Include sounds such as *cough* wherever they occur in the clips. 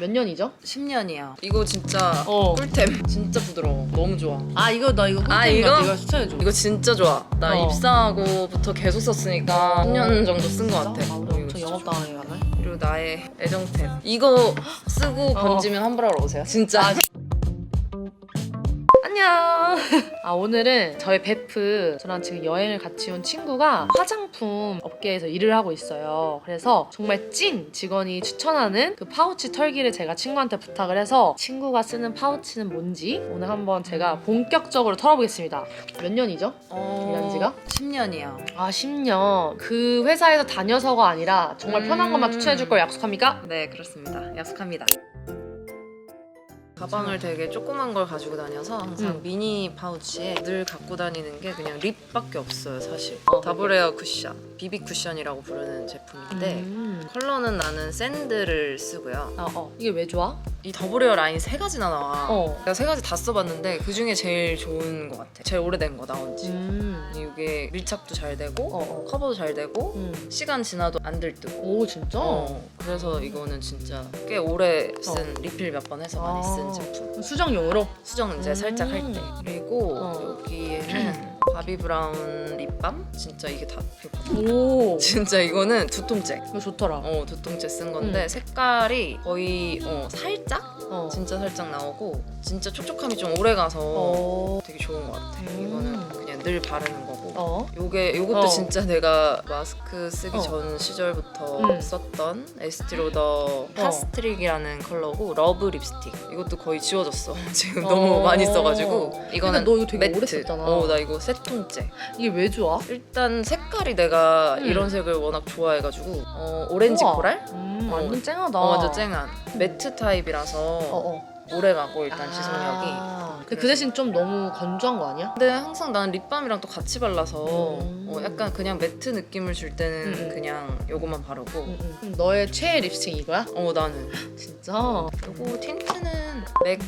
몇 년이죠? 10년이야. 이거 진짜 어. 꿀템. 진짜 부드러워. 너무 좋아. 아 이거 나 이거 아, 꿀템인 이거? 것 같아. 이거 추천해줘. 이거 진짜 좋아. 나 어. 입사하고부터 계속 썼으니까 10년 정도 쓴 것 같아. 아, 우리 이거 엄청 진짜 영업 좋아. 당하게 가네. 그리고 나의 애정템. 이거 쓰고 번지면 환불하러 오세요. 진짜. 아. *laughs* 아 오늘은 저희 베프 저랑 지금 여행을 같이 온 친구가 화장품 업계에서 일을 하고 있어요. 그래서 정말 찐 직원이 추천하는 그 파우치 털기를 제가 친구한테 부탁을 해서 친구가 쓰는 파우치는 뭔지 오늘 한번 제가 본격적으로 털어보겠습니다. 몇 년이죠? 일한 지가? 10년이야. 아 10년. 그 회사에서 다녀서가 아니라 정말 편한 음. 것만 추천해줄 걸 약속합니까? 네, 그렇습니다. 약속합니다. 가방을 되게 조그만 걸 가지고 다녀서 항상 음. 미니 파우치에 늘 갖고 다니는 게 그냥 립밖에 없어요, 사실. 어, 다브레어 쿠션, 비비 쿠션이라고 부르는 제품인데 음. 컬러는 나는 샌드를 쓰고요. 아, 어. 이게 왜 좋아? 이 더브레어 라인 세 가지나 나와. 어. 내가 세 가지 다 써봤는데 그 중에 제일 좋은 것 같아. 제일 오래된 거 나온 지. 음. 이게 밀착도 잘 되고 어, 어. 커버도 잘 되고 음. 시간 지나도 안 들뜨고. 오 진짜? 어, 그래서 이거는 진짜 꽤 오래 쓴 리필 몇 번 해서 많이 쓴 아. 제품. 수정용으로? 수정 이제 음. 살짝 할 때. 그리고 어. 여기에는 바비 브라운 립밤 진짜 이게 다 봐. 오 진짜 이거는 두 통째. 이거 좋더라 어, 두 통째 쓴 건데 음. 색깔이 거의 어, 살짝 어. 진짜 살짝 나오고 진짜 촉촉함이 좀 오래 가서 어. 되게 좋은 것 같아. 음. 이거는 그냥 늘 바르는 거고. 어. 요게 요것도 어. 진짜 내가 마스크 쓰기 어. 전 시절부터 음. 썼던 에스티로더 파스트릭이라는 컬러고 러브 립스틱. 이것도 거의 지워졌어. *laughs* 지금 너무 어. 많이 써가지고 이거는 너 이거 되게 매트. 오래 썼잖아. 어, 나 이거 세 통째. 이게 왜 좋아? 일단 색깔이 내가 음. 이런 색을 워낙 좋아해가지고 어, 오렌지 우와. 코랄? 음 어. 완전 쨍하다 어, 완전 쨍한 매트 타입이라서 어 어 오래 가고 일단 지속력이. 아. 근데 그 대신 좀 너무 건조한 거 아니야? 근데 항상 나는 립밤이랑 또 같이 발라서 음. 어, 약간 그냥 매트 느낌을 줄 때는 음. 그냥 요거만 바르고 응, 응. 그럼 너의 최애 립스틱 이거야? 어 나는 *laughs* 진짜? 요거 틴트는 맥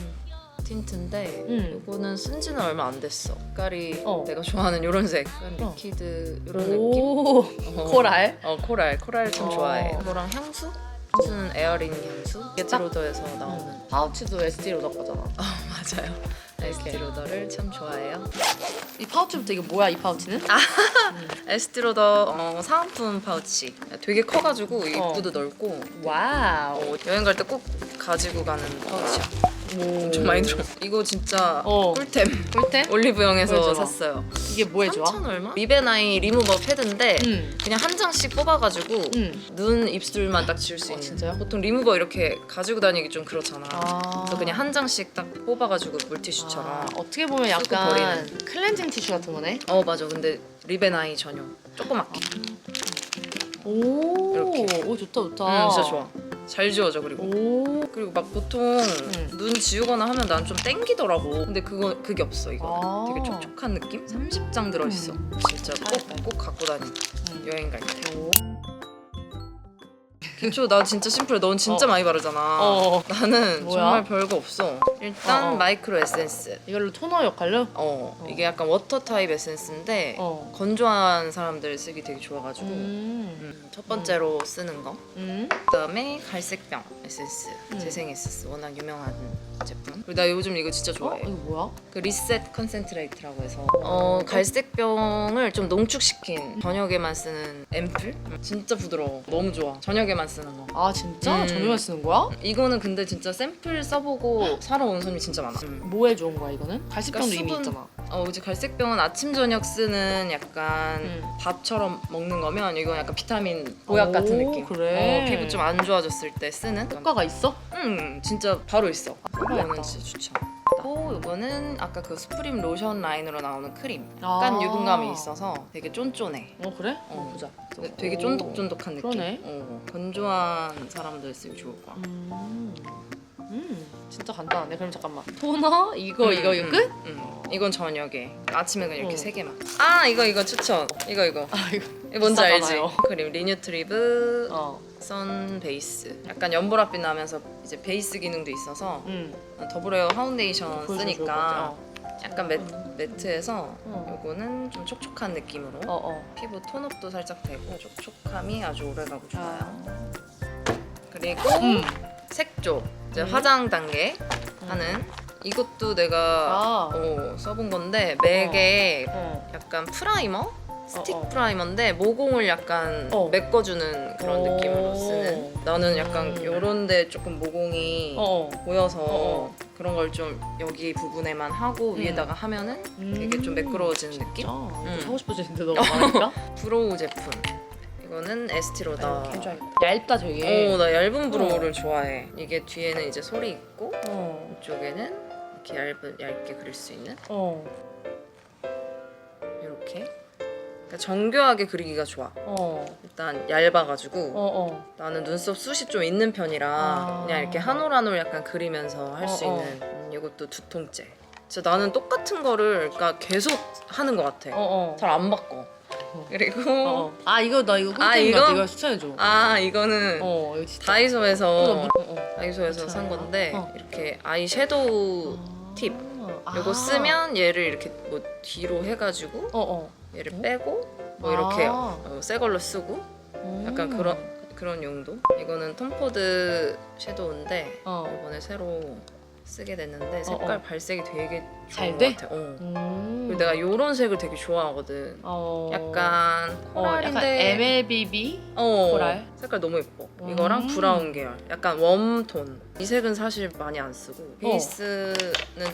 틴트인데 음. 요거는 쓴 지는 얼마 안 됐어 색깔이 어. 내가 좋아하는 요런 색 약간 어. 리퀴드 요런 느낌 *laughs* 오 어. 코랄? 어 코랄 코랄 참 어. 좋아해 이거랑 향수? 향수는 에어린 향수? 게트로더에서 나오는. 파우치도 에스티로더 거잖아. 어 맞아요. 에스티 로더를 참 좋아해요. 이 파우치부터 이게 뭐야 이 파우치는? *laughs* 에스티 로더 어, 사은품 파우치. 되게 커가지고 이게 어. 입구도 넓고. 와우. 어, 여행 갈 때 꼭 가지고 가는 파우치야. 오. 좀 많이 들어 이거 진짜 어. 꿀템 꿀템? 올리브영에서 보여줘봐. 샀어요 이게 뭐에 좋아? 3천 얼마? 리베나이 리무버 패드인데 응. 그냥 한 장씩 뽑아가지고 응. 눈, 입술만 딱 지울 수 어, 있는 진짜요? 보통 리무버 이렇게 가지고 다니기 좀 그렇잖아 아. 그래서 그냥 한 장씩 딱 뽑아가지고 물티슈처럼 아, 어떻게 보면 약간 버리는. 클렌징 티슈 같은 거네. 어 맞아 근데 리베나이 전용 조그맣게 오. 이렇게. 오 좋다 좋다. 음, 진짜 좋아 잘 지워져 그리고 오. 그리고 막 보통 눈 지우거나 하면 난 좀 땡기더라고 근데 그거 그게 없어 이거 아. 되게 촉촉한 느낌? 30장 들어있어 진짜 꼭, 꼭 갖고 다니 음. 여행 갈 때 오. 기초 나 진짜 심플해 넌 진짜 어. 많이 바르잖아 어. 나는 뭐야? 정말 별거 없어 일단 어, 어. 마이크로 에센스 이걸로 토너 역할로? 어, 어. 이게 약간 워터 타입 에센스인데 어. 건조한 사람들 쓰기 되게 좋아가지고 음. 음, 첫 번째로 쓰는 거 음. 그다음에 갈색병 에센스 음. 재생 에센스 워낙 유명한 제품 그리고 나 요즘 이거 진짜 어? 좋아해 이거 뭐야? 그 리셋 컨센트레이트라고 해서 어 갈색병을 좀 농축시킨 저녁에만 쓰는 앰플 진짜 부드러워 너무 좋아 저녁에만 쓰는 거 아 진짜? 음. 전용에 쓰는 거야? 이거는 근데 진짜 샘플 써보고 사러 온 손이 진짜 많아 음. 뭐에 좋은 거야 이거는? 갈색병도 그러니까 이미 수분- 있잖아. 어 이제 갈색병은 아침 저녁 쓰는 약간 음. 밥처럼 먹는 거면 이건 약간 비타민 보약 같은 오, 느낌 그래. 어, 피부 좀 안 좋아졌을 때 쓰는 효과가 있어? 음 진짜 바로 있어. 이거는 진짜 추천 또 이거는 아까 그 스프림 로션 라인으로 나오는 크림 아. 약간 유분감이 있어서 되게 쫀쫀해 어 그래? 어. 어 보자. 근데 되게 오. 쫀득쫀득한 느낌 그러네. 어, 건조한 사람들 쓰기 좋을 거야 음. 음. 진짜 간단하네. 그럼 잠깐만. 토너 이거 음, 이거 이거 음, 끝? 음. 이건 저녁에 아침에 그냥 이렇게 어. 세 개만 아 이거 이거 추천 이거 이거 아 이거. 이거 뭔지 알지? 비싸잖아요. 그림 리뉴트리브 어. 선 베이스 약간 연보라빛 나면서 이제 베이스 기능도 있어서 음. 더블웨어 파운데이션 것 쓰니까. 약간 매, 매트해서 어. 요거는 좀 촉촉한 느낌으로 어 어. 피부 톤업도 살짝 되고 촉촉함이 아주 오래가고 좋아요 아. 그리고 음. 색조 이제 음. 화장 단계 하는 이것도 내가 아. 어, 써본 건데 맥에 어. 약간 프라이머? 스틱 어, 어. 프라이머인데 모공을 약간 어. 메꿔주는 그런 오. 느낌으로 쓰는 나는 약간 음. 요런데 조금 모공이 어. 보여서 어, 그런 걸 좀 여기 부분에만 하고 음. 위에다가 하면은 되게 좀 매끄러워지는 느낌? 진짜? 음. 사고 싶어지는데 너무 많으니까? *laughs* 브로우 제품 이거는 나 에스티로다 해줘야겠다. 얇다 되게. 어, 나 얇은 브로우를 좋아해. 이게 뒤에는 이제 솔이 있고 어. 이쪽에는 이렇게 얇은 얇게 그릴 수 있는 어. 이렇게. 그러니까 정교하게 그리기가 좋아. 어. 일단 얇아가지고 어. 어. 나는 눈썹 숱이 좀 있는 편이라 아. 그냥 이렇게 한 올 한 올 약간 그리면서 할 수 어, 어. 있는 음, 이것도 두 통째. 진짜 나는 똑같은 거를 그러니까 계속 하는 것 같아. 어. 어. 잘 안 바꿔. 그리고 어. 어. 아 이거 나 이거 아, 것 이거? 같아. 이거 추천해줘. 아 이거는 어 이거 진짜. 다이소에서 뭐- 어, 어. 다이소에서 산? 건데 어. 이렇게 아이 섀도우 팁. 아. 요거 쓰면 얘를 이렇게 뭐 뒤로 해가지고 어 어. 얘를 어? 빼고 뭐 이렇게 아. 어, 새 걸로 쓰고 약간 음. 그런 그런 용도. 이거는 톰포드 섀도우인데 어. 이번에 새로 쓰게 됐는데 색깔 어. 발색이 되게 잘 좋은 돼? 것 같아. 어. 음. 그리고 내가 요런 색을 되게 좋아하거든. 어. 약간 어, 약간 코랄인데 MLBB 어, 코랄? 색깔 너무 예뻐. 음. 이거랑 브라운 계열. 약간 웜톤. 이 색은 사실 많이 안 어. 쓰고 베이스는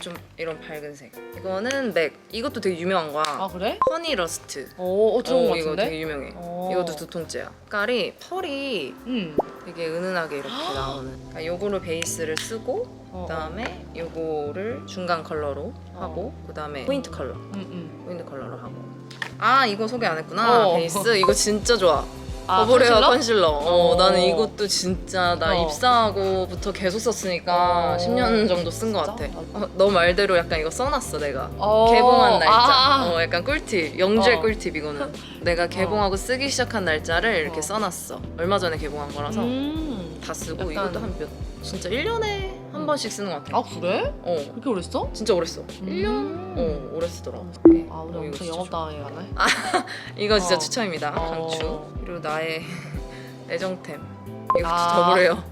좀 이런 밝은 색. 이거는 맥. 이것도 되게 유명한 거야. 아 그래? 허니 러스트. 어, 어 들어온 어, 것 이거 같은데? 되게 유명해. 어. 이것도 두 통째야. 색깔이 펄이 음. 되게 은은하게 이렇게 나오는. 그러니까 요거를 베이스를 쓰고 어, 그다음에 요거를 중간 컬러로 하고 그다음에 포인트 컬러. 음, 음. 포인트 컬러로 하고. 아 이거 소개 안 했구나. 어. 베이스 이거 진짜 좋아. 아, 버버레어 컨실러? 컨실러. 어, 어. 나는 이것도 진짜 나 어. 입사하고부터 계속 썼으니까 어. 10년 정도 쓴 것 같아. 진짜? 어, 너 말대로 약간 이거 써놨어 내가. 어. 개봉한 날짜. 아. 어, 약간 꿀팁. 영주의 어. 꿀팁 이거는. 내가 개봉하고 쓰기 시작한 날짜를 이렇게 어. 써놨어. 얼마 전에 개봉한 거라서 음. 다 쓰고 약간- 이것도 한 몇. 진짜 1년에 한 음. 번씩 쓰는 것 같아. 아 그래? 어. 그렇게 오래 써? 진짜 오래 써. 음. 1년? 어, 오래 쓰더라. 아 어, 오늘 이거 엄청 진짜 영업 당해 가네. *laughs* 이거 진짜 어. 추천입니다. 어. 강추. 그리고 나의 *laughs* 애정템. 이거 아. 더블웨어.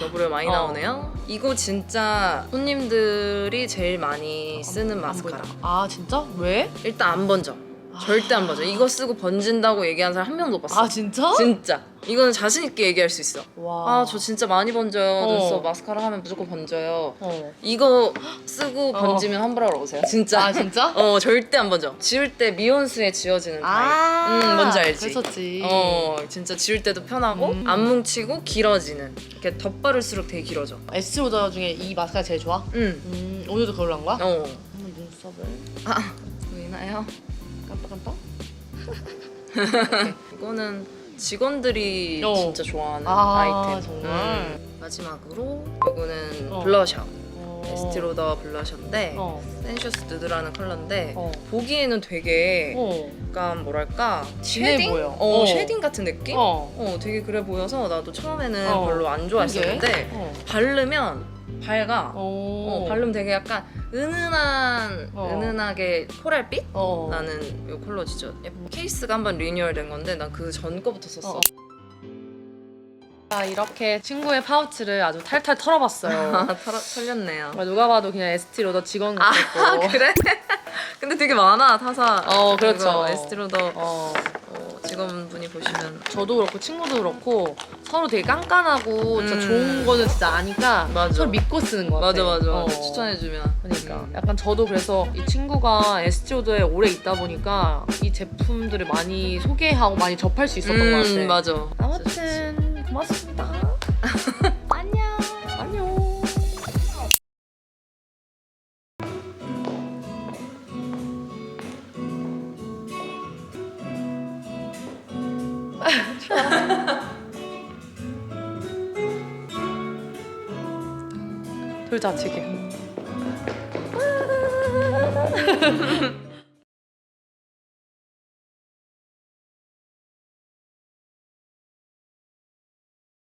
더블웨어 많이 어. 나오네요. 이거 진짜 손님들이 제일 많이 쓰는 안 마스카라. 아 진짜? 왜? 일단 안 번져. 절대 안 번져. 이거 쓰고 번진다고 얘기하는 사람 한 명도 못 봤어. 아 진짜? 진짜. 이거는 자신 있게 얘기할 수 있어. 와. 아, 저 진짜 많이 번져요. 어. 눈썹 마스카라 하면 무조건 번져요. 어. 이거 쓰고 어. 번지면 환불하러 오세요. 진짜. 아 진짜? 어, 절대 안 번져. 지울 때 미온수에 지워지는 타입. 아. 음, 뭔지 알지? 그랬었지. 어, 진짜 지울 때도 편하고 음. 안 뭉치고 길어지는. 이렇게 덧바를수록 되게 길어져. 에스티로더 중에 이 마스카라 제일 좋아? 응. 음 오늘도 그걸로 한 거야? 어. 한번 눈썹을 보이나요? 깜빡깜빡. *laughs* 이거는 직원들이 어. 진짜 좋아하는 아, 아이템. 정말? 음. 마지막으로 이거는 어. 블러셔. 어. 에스티로더 블러셔인데 어. 센셔스 누드라는 컬러인데 어. 보기에는 되게 어. 약간 뭐랄까 진해 쉐딩? 보여. 어, 어. 쉐딩 같은 느낌? 어. 어. 되게 그래 보여서 나도 처음에는 어. 별로 안 좋아했었는데 어. 바르면 밝아. 어. 어, 바르면 되게 약간 은은한 어. 은은하게 코랄빛 어. 나는 이 컬러 진짜 예뻐. 케이스가 한번 리뉴얼 된 건데 난 그 전 거부터 썼어. 어. 자 이렇게 친구의 파우치를 아주 탈탈 털어봤어요. *laughs* 아, 털, 털렸네요. 정말 누가 봐도 그냥 에스티로더 직원 아 같았고. *laughs* 그래? *laughs* 근데 되게 많아 타사. 어, 그렇죠. 에스티로더 어. 어, 직원분이 보시면 저도 그렇고 친구도 그렇고 서로 되게 깐깐하고 진짜 음. 좋은 거는 진짜 아니까 맞아. 서로 믿고 쓰는 거 같아. 맞아 맞아 어. 추천해주면 그러니까 약간 저도 그래서 이 친구가 에스티로더에 오래 있다 보니까 이 제품들을 많이 소개하고 많이 접할 수 있었던 것 같아. 음, 맞아. 아무튼 고맙습니다. *laughs* 돌자치기. *laughs*